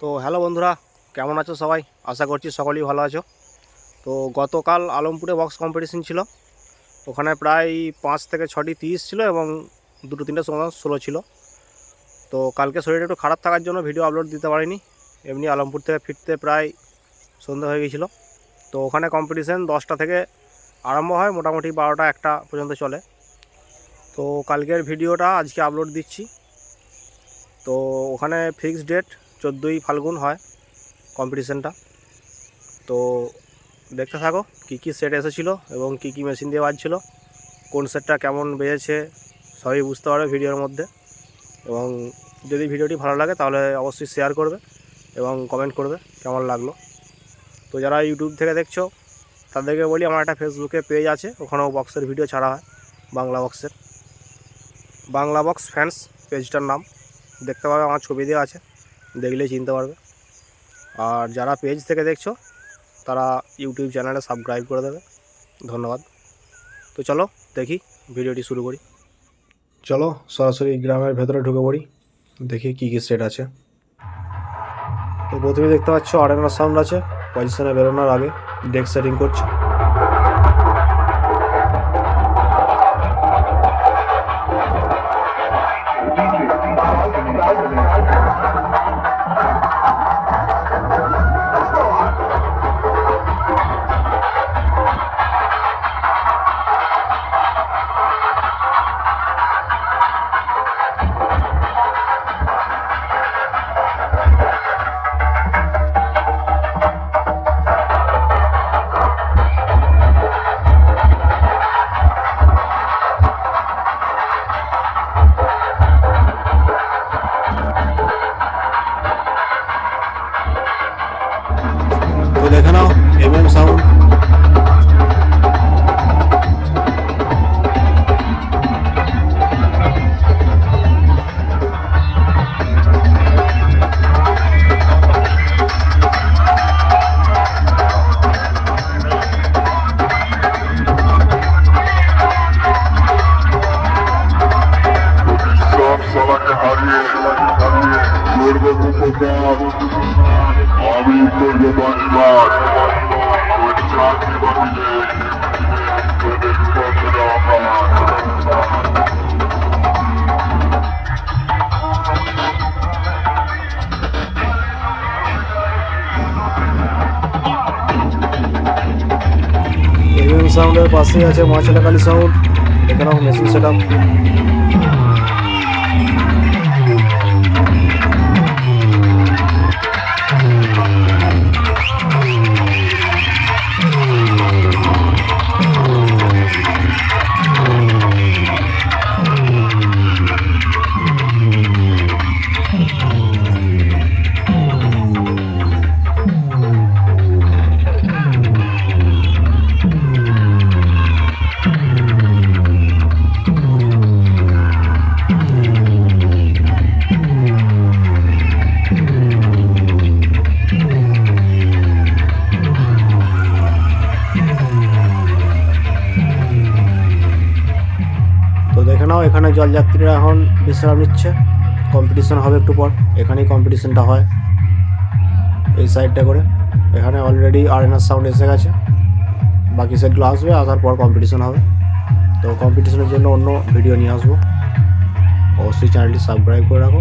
তো হ্যালো বন্ধুরা, কেমন আছো সবাই? আশা করছি সকলেই ভালো আছো। তো গতকাল আলমপুরে বক্স কম্পিটিশন ছিল। ওখানে প্রায় পাঁচ থেকে ছটি তিরিশ ছিল এবং দুটো তিনটে সমাধান ষোলো ছিল। তো কালকে শরীরটা একটু খারাপ থাকার জন্য ভিডিও আপলোড দিতে পারিনি। এমনি আলমপুর থেকে ফিরতে প্রায় সন্ধ্যা হয়ে গেছিল। তো ওখানে কম্পিটিশান দশটা থেকে আরম্ভ হয়, মোটামুটি বারোটা একটা পর্যন্ত চলে। তো কালকের ভিডিওটা আজকে আপলোড দিচ্ছি। তো ওখানে ফিক্সড ডেট চোদ্দোই ফাল্গুন হয় কম্পিটিশানটা তো দেখতে থাকো কী কী সেট এসেছিল এবং কী কী মেশিন দিয়ে বাজছিলো, কোন সেটটা কেমন বেজেছে, সবই বুঝতে পারবে ভিডিওর মধ্যে। এবং যদি ভিডিওটি ভালো লাগে তাহলে অবশ্যই শেয়ার করবে এবং কমেন্ট করবে কেমন লাগল। তো যারা ইউটিউব থেকে দেখছ, তাদেরকে বলি আমার একটা ফেসবুকে পেজ আছে, ওখানেও বক্সের ভিডিও ছাড়া হয়, বাংলা বক্সের বাংলা বক্স ফ্যান্স পেজটার নাম, দেখতে পাবে, আমার ছবি দেওয়া আছে। দেখলেই চিনতে পারবে। আর যারা পেজ থেকে দেখছ, তারা ইউটিউব চ্যানেলে সাবস্ক্রাইব করে দেবে। ধন্যবাদ। তো চলো, দেখি ভিডিওটি শুরু করি। চলো, সরাসরি গ্রামের ভেতরে ঢুকে পড়ি। দেখি কী কী সেট আছে। তো প্রথমে দেখতে পাচ্ছ আরেনার সাউন্ড আছে। পজিশনে বেরোনোর আগে ডেক সেটিং করছে। দেখে নাও এম এম সাউন্ড সাউন্ডের পাশেই আছে মাছলাকালি সাউন্ড এখানেও মেশিন সেট নাও, এখানে জলযাত্রীরা এখন বিশ্রাম নিচ্ছে। কম্পিটিশন হবে একটু পর, এখানেই কম্পিটিশনটা হয়। এই সাইডটা করে। এখানে অলরেডি আরেনার সাউন্ড এসে গেছে। বাকি সাইডগুলো আসবে, আসার পর কম্পিটিশন হবে। তো কম্পিটিশনের জন্য অন্য ভিডিও নিয়ে আসব। অবশ্যই চ্যানেলটি সাবস্ক্রাইব করে রাখো।